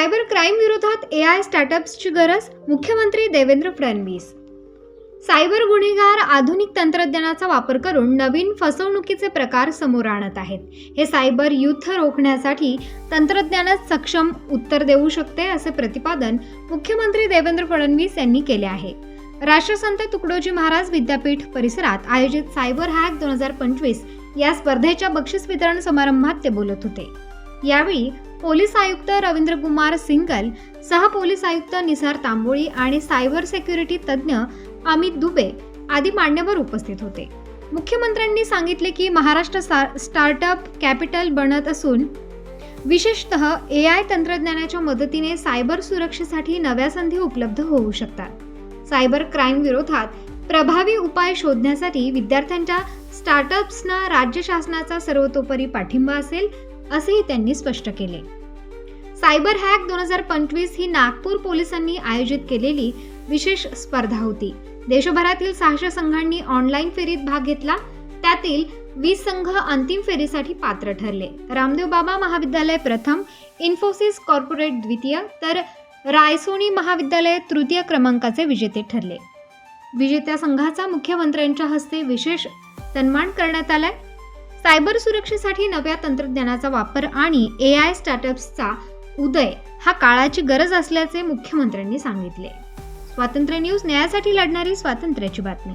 Crime विरोधात ए I स्टार्टअप्सची गरज मुख्यमंत्री देवेंद्र फडणवीस. सायबर गुन्हेगार आधुनिक तंत्रज्ञानाचा वापर करून नवीन फसवणुकीचे प्रकार समोर आणत आहेत. हे सायबर युद्ध रोखण्यासाठी तंत्रज्ञानच सक्षम उत्तर देऊ शकते असे प्रतिपादन मुख्यमंत्री देवेंद्र फडणवीस यांनी केले आहे. राष्ट्रसंत तुकडोजी महाराज विद्यापीठ परिसरात आयोजित सायबर हॅक दोन हजार पंचवीस या स्पर्धेच्या बक्षीस वितरण समारंभात ते बोलत होते. यावेळी पोलीस आयुक्त रवींद्र कुमार सिंगल सह पोलीस आयुक्त निसार तांबोळी आणि सायबर सिक्युरिटी तज्ज्ञ अमित दुबे आदी मान्यवर उपस्थित होते. मुख्यमंत्र्यांनी सांगितले की महाराष्ट्र सा- स्टार्टअप कॅपिटल बनत असून विशेषतः ए आय तंत्रज्ञानाच्या मदतीने सायबर सुरक्षेसाठी नव्या संधी उपलब्ध होऊ शकतात. सायबर क्राईम विरोधात प्रभावी उपाय शोधण्यासाठी विद्यार्थ्यांच्या स्टार्टअप्सना राज्य शासनाचा सर्वतोपरी पाठिंबा असेल असेही त्यांनी स्पष्ट केले. सायबर हॅक दोन हजार पंचवीस ही नागपूर पोलिसांनी आयोजित केलेली विशेष स्पर्धा होती. देशभरातील सहाशे संघांनी ऑनलाईन फेरीत भाग घेतला. त्यातील वीस संघ अंतिम फेरीसाठी पात्र ठरले. रामदेव बाबा महाविद्यालय प्रथम इन्फोसिस कॉर्पोरेट द्वितीय तर रायसोनी महाविद्यालय तृतीय क्रमांकाचे विजेते ठरले. विजेत्या संघाचा मुख्यमंत्र्यांच्या हस्ते विशेष सन्मान करण्यात आलाय. सायबर सुरक्षेसाठी नव्या तंत्रज्ञानाचा वापर आणि ए आय स्टार्टअप्सचा उदय हा काळाची गरज असल्याचे मुख्यमंत्र्यांनी सांगितले. स्वातंत्र्य न्यूज न्यायासाठी लढणारी स्वातंत्र्याची बातमी.